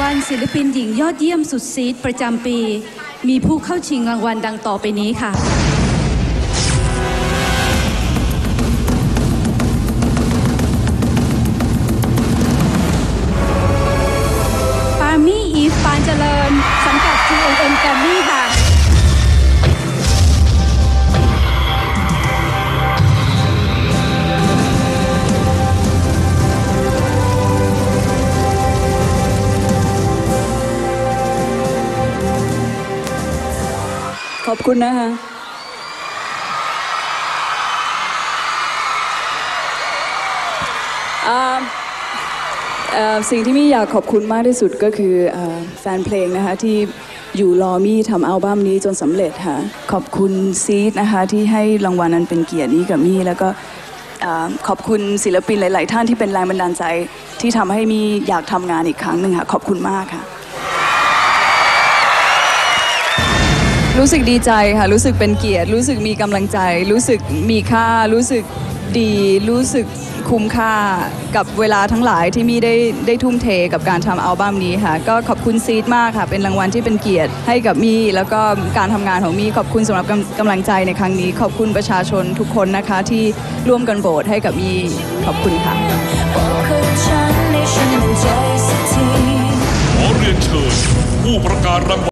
วัลศิลปินหญิงยอดเยี่ยมสุดซีดประจำปี มีผู้เข้าชิงรางวัลดังต่อไปนี้ค่ะ ขอบคุณนะคะอ่าสิ่งที่มี่อยากขอบคุณมากที่สุดก็คืออแฟนเพลงนะคะที่อยู่รอมี่ทำอัลบั้มนี้จนสำเร็จค่ะ ขอบคุณซีดนะคะที่ให้รางวัลนั้นเป็นเกียรตินี้กับมี่แล้วก็ขอบคุณศิลปินหลาย ๆ ท่านที่เป็นแรงบันดาลใจที่ทำให้มี่อยากทำงานอีกครั้งหนึ่งค่ะ ขอบคุณมากค่ะ รู้สึกดีใจค่ะ รู้สึกเป็นเกียรติ รู้สึกมีกำลังใจ รู้สึกมีค่า รู้สึกดี รู้สึกคุ้มค่ากับเวลาทั้งหลายที่มีได้ได้ทุ่มเทกับการทำอัลบั้มนี้ค่ะ ก็ขอบคุณซีดมากค่ะ เป็นรางวัลที่เป็นเกียรติให้กับมี่แล้วก็การทำงานของมี่ขอบคุณสำหรับกำกำลังใจในครั้งนี้ ขอบคุณประชาชนทุกคนนะคะ ที่ร่วมกันโหวตให้กับมี่ขอบคุณค่ะบอกกับฉันให้ฉันมั่นใจสักทีขอเรียนเชิญผู้ประกาศรางวัล